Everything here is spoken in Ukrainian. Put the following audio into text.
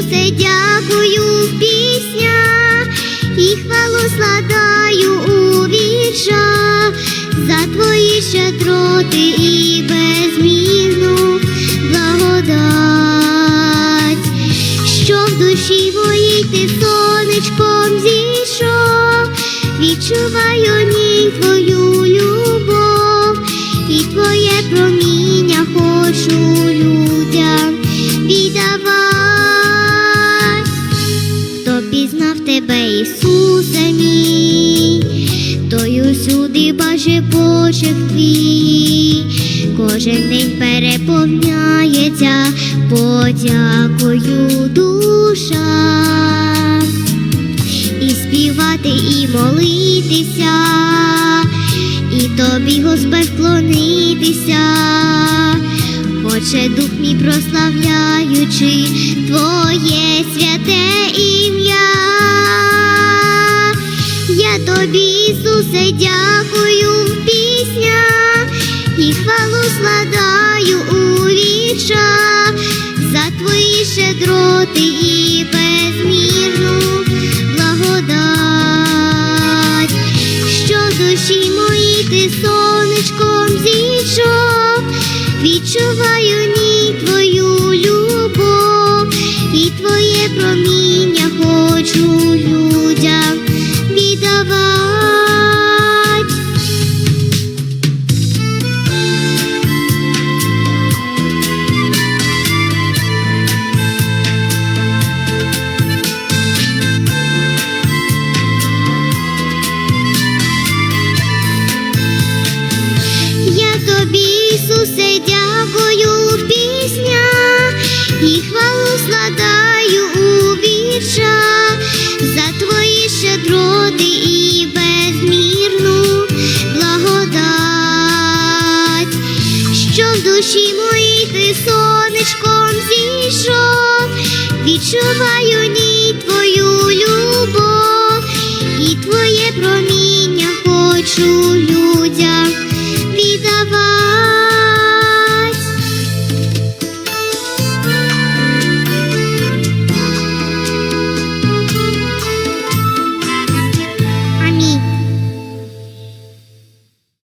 Ісусе, дякую в піснях і хвалу складаю у віршах за твої щедроти і безмірну благодать, що в душі моїй ти сонечком зійшов, відчуваю ній твою любов. І твоє проміння хочу людям віддавай. Той усюди баже Божих твій, кожен день переповняється подякою душа. І співати, і молитися, і тобі, Господь, вклонитися, хоче дух мій прославляючи Твоє святе щедроти і безмірну благодать, що душі мої ти сонечком зійшов, відчуваю ні твою любов і твоє проміння хочу людям